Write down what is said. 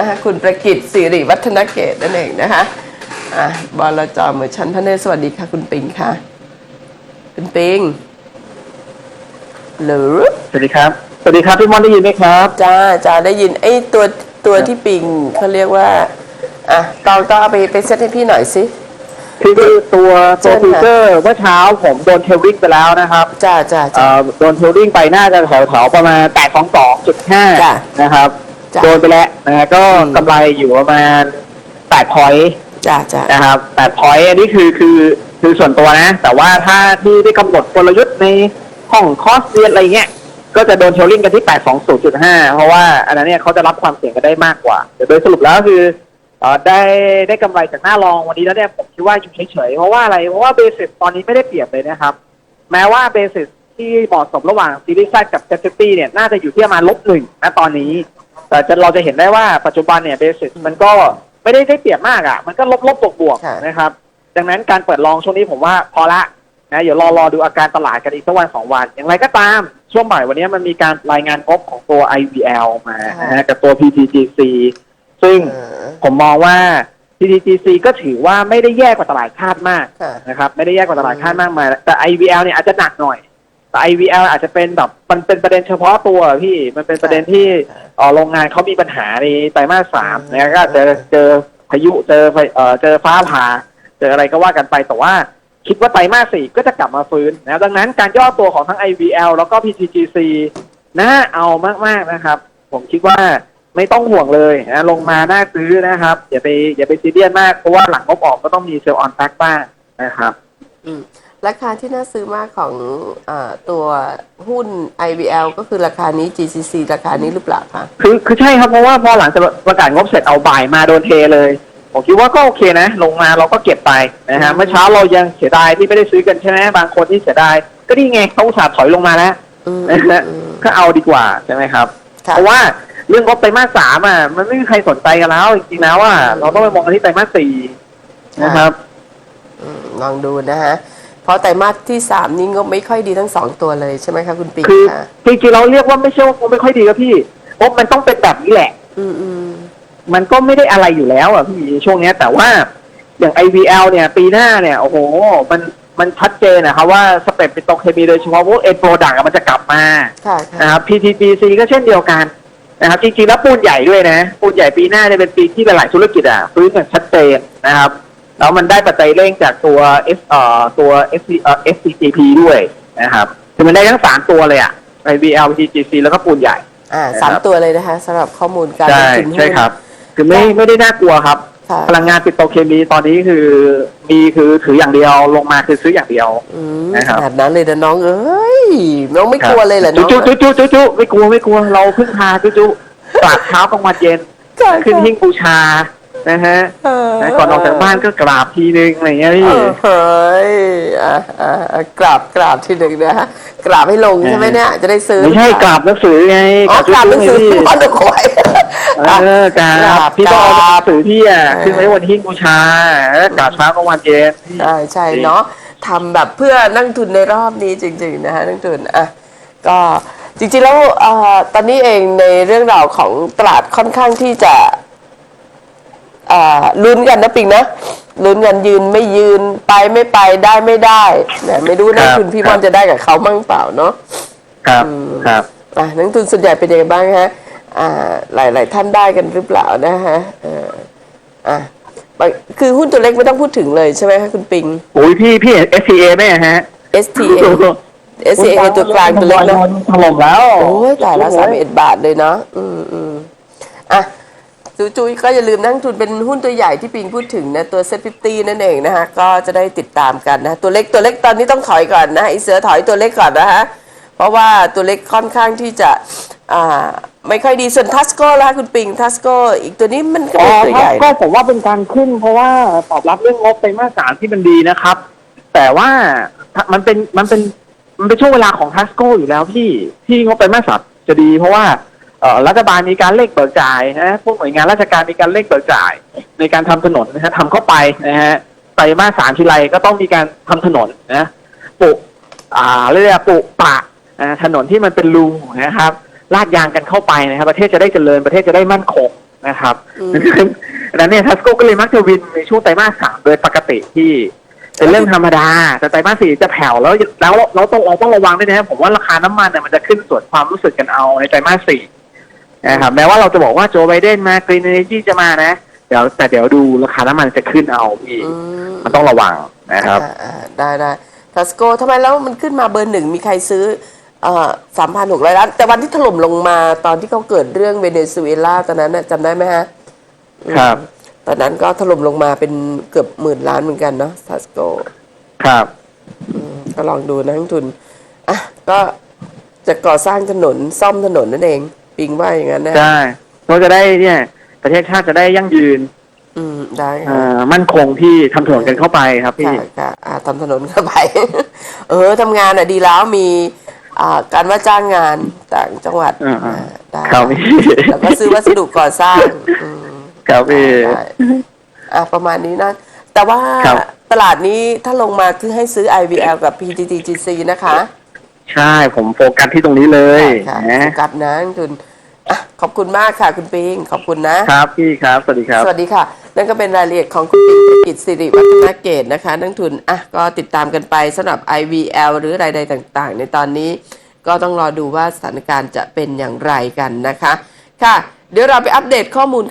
นะคะคุณประกิตสิริวัฒนเกตนั่นเองนะคะอะบลจมือชั้นพระเนตรสวัสดีค่ะ คุณปิงค่ะ คุณปิงหรือสวัสดีครับ สวัสดีครับพี่มอนได้ยินไหมครับจ้าจ้าได้ยินไอ้ตัวตัวที่ปิงเขาเรียกว่าอะตองต้องเอาไปไปเซตให้พี่หน่อยสิคือตัวเชิตัวญค่ะฟิวเจอร์เมื่อเช้าผมโดนเทลลิ่งไปแล้วนะครับจ้าจ้าเอ่จ้าอโดนเทลลิ่งไปน่าจะแถวๆประมาณจ้ะ822.5นะครับ จ้ะ โดนไปแล้วนะฮะก็อืมกำไรอยู่ประมาณ8พอยต์จ้าจ้านะครับ8พอยต์อันนี้คือคือคือส่วนตัวนะ แต่ว่าถ้าที่ได้กำหนดกลยุทธ์ในห้องคอร์สเรียนอะไรเงี้ย ก็จะโดนเทลลิ่งกันที่ 820.5 เพราะว่าอันนั้นเนี่ยเขาจะรับความเสี่ยงกันได้มากกว่าแต่โดยสรุปแล้วคือเอ่อได้ได้กำไรจากหน้ารองวันนี้แล้วเนี่ยผมคิดว่าอยู่เฉยๆ เพราะว่าอะไร เพราะว่าเบสิสตอนนี้ไม่ได้เปรียบเลยนะครับ แม้ว่าเบสิสที่เหมาะสมระหว่างซีรีส์แซกับเจสตี้เนี่ยน่าจะอยู่ที่ประมาณลบหนึ่งนะตอนนี้ แต่จะเราจะเห็นได้ว่าปัจจุบันเนี่ยเบสิสมันก็ไม่ได้ได้เปรียบมากอะ มันก็ลบลบบวกบวกๆค่ะ นะครับ ดังนั้นการเปิดลองช่วงนี้ผมว่าพอละนะเดี๋ยวรอรอดูอาการตลาดกันอีกสักวันสองวัน อย่างไรก็ตาม ช่วงบ่ายวันนี้มันมีการรายงานงบของตัว IVL มานะฮะกับตัว PTGC ซึ่งเออผมมองว่า PTGC ก็ถือว่าไม่ได้แย่กว่าตลาดคาดมากค่ะ นะครับ ไม่ได้แย่กว่าตลาดคาดมากมายแต่ IVL เนี่ยอาจจะหนักหน่อย แต่ IVL อาจจะเป็นแบบมันเป็นประเด็นเฉพาะตัวพี่มันเป็นประเด็นที่เอ่อโรงงานเขามีปัญหาในไตรมาสสามอืมนะก็เจอเจอพายุเจอไฟเอ่อเจอฟ้าผ่าเจออะไรก็ว่ากันไปแต่ว่าคิดว่าไตรมาสสี่ก็จะกลับมาฟื้นนะดังนั้นการย่อตัวของทั้ง IVL แล้วก็ PTGC น่าเอามากๆนะครับ ผมคิดว่าไม่ต้องห่วงเลยนะลงมาน่าซื้อนะครับ อย่าไปอย่าไปซีเรียสมากเพราะว่าหลังงบออกก็ต้องมีเซลล์ออนแฟกบ้างนะครับ อืม ราคาที่น่าซื้อมากของอาตัวหุ้น IVL ก็คือราคานี้ GCC ราคานี้หรือเปล่าคะคือคือใช่ครับเพราะว่าพอหลังจากประกาศงบเสร็จเอาบ่ายมาโดนเทเลย ผมคิดว่าก็โอเคนะ ลงมาเราก็เก็บไปนะฮะเมื่อเช้าเรายังเสียดายที่ไม่ได้ซื้อกันใช่ไหมบางคนที่เสียดายก็นี่ไงเขาอุตส่าห์ถอยลงมาแล้วอืมนะฮะอืมก็เอาดีกว่าใช่ไหมครับค่ะเพราะว่าเรื่องงบไตรมาสสามอะมันไม่มีใครสนใจกันแล้วจริงๆแล้วว่าเราต้องไปมองกันที่ไตรมาสสี่นะครับอืมลองดูนะฮะเพ ราะไตรมาสที่สามนี้งบไม่ค่อยดีทั้งสองตัวเลยใช่ไหมคะคุณปิงคือค่ะจริงๆเราเรียกว่าไม่ใช่ว่างบไม่ค่อยดีครับพี่งบมันต้องเป็นแบบนี้แหละ อืมอืมมันก็ไม่ได้อะไรอยู่แล้วอะพี่ช่วงเนี้ย แต่ว่าอย่าง IVL เนี่ย ปีหน้าเนี่ยโอ้โห มันมันชัดเจนนะครับว่าสเปรดเป็นตรงเคมีโดยเฉพาะพวกเอ็นโปรดักต์มันจะกลับมาค่ะค่ะนะครับ PTGC ก็เช่นเดียวกันนะครับจริงๆแล้วปูนใหญ่ด้วยนะ ปูนใหญ่ปีหน้าเนี่ยเป็นปีที่หลายๆธุรกิจอะฟื้นอย่างชัดเจนนะครับ แล้วมันได้ปัจจัยเร่งจากตัว S เอ่อตัว SC เอ่อ SCGP ด้วยนะครับคือมันได้ทั้งสามตัวเลยอะ IVL PTGC แล้วก็ปูนใหญ่ อ่าสามตัวเลยนะคะสำหรับข้อมูลการลใช่งทุนหุ้น ใช่ครับ คือไม่ไม่ได้น่ากลัวครับ ค่ะ พลังงานปิโตรเคมีตอนนี้คือมีคือถืออย่างเดียวลงมาคือซื้ออย่างเดียว อืมนะครับขนาดนั้นเลยนะน้องเอ้ยน้องไม่กลัวเลยเหรอน้องจุ๊จุ๊จุ๊จุ๊จุ๊ไม่กลัวไม่กลัวเราพึ่งพาจุ๊จุ๊กราบเช้ากลางวันเย็น ค่ะขึ้นหิ้งบูชา นะฮะเออนะก่อนออกจากบ้านก็กราบทีนึงอะไรเงี้ยพี่เออเฮ้ยอะอะอะกราบกราบทีหนึ่งนะฮะกราบให้ลงใช่ไหมเนี่ยจะได้ซื้อไม่ใช่กราบหนังสือไงอ๋อกราบหนังสือจุ๊จุ๊พี่บอลดูคอยเออกราบพี่ต้องเอาหนังสือพี่อะขึ้นไว้บนหิ้งบูชาแล้วกราบเช้ากลางวันเย็น ใช่ใช่เนาะทำแบบเพื่อนักทุนในรอบนี้จริง ๆ นะฮะนักทุนอะก็จริงๆแล้วเอ่อตอนนี้เองในเรื่องราวของตลาดค่อนข้างที่จะอ่า ลุ้นกันนะปิงนะลุ้นกันยืนไม่ยืนไปไม่ไปได้ไม่ได้นะไม่รู้นักทุนพี่บอลจะได้กับเขามั่งเปล่าเนาะครับครับอะนักทุนส่วนใหญ่เป็นยังไงบ้างฮะอ่าหลายๆท่านได้กันหรือเปล่านะฮะเอออะคือหุ้นตัวเล็กไม่ต้องพูดถึงเลยใช่ไหมคะคุณปิงโอ้ยพี่พี่เห็น SCA ไหมฮะ STA STA ตัวกลางตัวเล็กนะถล่มแล้วโอ้ยตายละสามเอ็ดบาทเลยเนาะอืมอืมอะ จูจุยก็อย่าลืมนักทุนเป็นหุ้นตัวใหญ่ที่ปิงพูดถึงนะตัวเซ็ตฟิฟตี้นั่นเองนะคะก็จะได้ติดตามกันนะตัวเล็กตัวเล็กตอนนี้ต้องถอยก่อนนะไอเสือถอยตัวเล็กก่อนนะฮะเพราะว่าตัวเล็กค่อนข้างที่จะอ่าไม่ค่อยดีส่วนทัสโก้ละคุณปิงทัสโก้อีกตัวนี้มันก็อ๋อเป็นตัวคใหรับญ่ก็นะผมว่าเป็นการขึ้น เพราะว่าตอบรับเรื่องงบไตรมาสสามที่มันดีนะครับ แต่ว่ามันเป็นมันเป็นมันเป็นช่วงเวลาของทัสโก้อยู่แล้วพี่ที่งบไตรมาสสามจะดี เพราะว่าเอ่อ รัฐบาลมีการเร่งเบิกจ่ายนะพวกหน่วยงานราชการมีการเร่งเบิกจ่าย ในการทำถนนนะฮะทำเข้าไปนะฮะไตรมาสสามทีไรก็ต้องมีการทำถนนนะปลูกอ่าเรียกว่าปลูกปะอ่าถนนที่มันเป็นรูนะครับลาดยางกันเข้าไปนะครับ ประเทศจะได้เจริญประเทศจะได้มั่นคงนะครับดังนั้นเนี่ยทัสโก้ก็เลยมักจะวินในช่วงไตรมาสสามโดยปกติที่เป็นเรื่องธรรมดา แต่ไตรมาสสี่จะแผ่วแล้วแล้วเราต้องเราต้องระวังด้วยนะครับผมว่าราคาน้ำมันเนี่ยมันจะขึ้นส่วนความรู้สึกกันเอาในไตรมาสสี่ นะครับแม้ว่าเราจะบอกว่าโจไบเดนมากรีนเอเนจีจะมานะ เดี๋ยวแต่เดี๋ยวดูราคาน้ำมันจะขึ้นเอาพี่อืมมันต้องระวังนะครับอ่าอ่าได้ได้ทัสโกทำไมแล้วมันขึ้นมาเบอร์หนึ่งมีใครซื้อเอ่อสามพันหกร้อยล้าน แต่วันที่ถล่มลงมาตอนที่เขาเกิดเรื่องเวเนซุเอลาตอนนั้นน่ะจำได้ไหมฮะอืมครับ ตอนนั้นก็ถล่มลงมาเป็นเกือบหมื่นล้านเหมือนกันเนาะทัสโกครับก็ลองดูนะนักลงทุนอะก็จะก่อสร้างถนนซ่อมถนนนั่นเอง ปิงว่าอย่างนั้นนะใช่เราจะได้เนี่ย ประเทศชาติจะได้ยั่งยืน อืมได้เอ่ค่ะอมั่นคงที่ทำถนนกันเข้าไปครับพี่ ค่ะค่ะอ่าทำถนนเข้าไป เออทำงานอะดีแล้วมี อ่าการว่าจ้างงานต่างจังหวัดอ่าอ่าอ่าได้ครับพี่แล้วก็ซื้อวัสดุก่อสร้างอืม ครับพี่ ได้อะประมาณนี้นะ แต่ว่าครับ ตลาดนี้ถ้าลงมาคือให้ซื้อ IVL กับ PTTGC นะคะใช่ผมโฟกัสที่ตรงนี้เลยค่ะนะ โฟกัสนะนักลงทุน อะขอบคุณมากค่ะ คุณปิง ขอบคุณนะ ครับพี่ครับ สวัสดีครับ สวัสดีค่ะ นั่นก็เป็นรายละเอียดของคุณปิงธุรกิจสิริวัฒนเกตนะคะนักทุนอะก็ติดตามกันไปสำหรับ IVL หรือรายใดต่างๆ ในตอนนี้ ก็ต้องรอดูว่าสถานการณ์จะเป็นอย่างไรกันนะคะ ค่ะ เดี๋ยวเราไปอัปเดตข้อมูล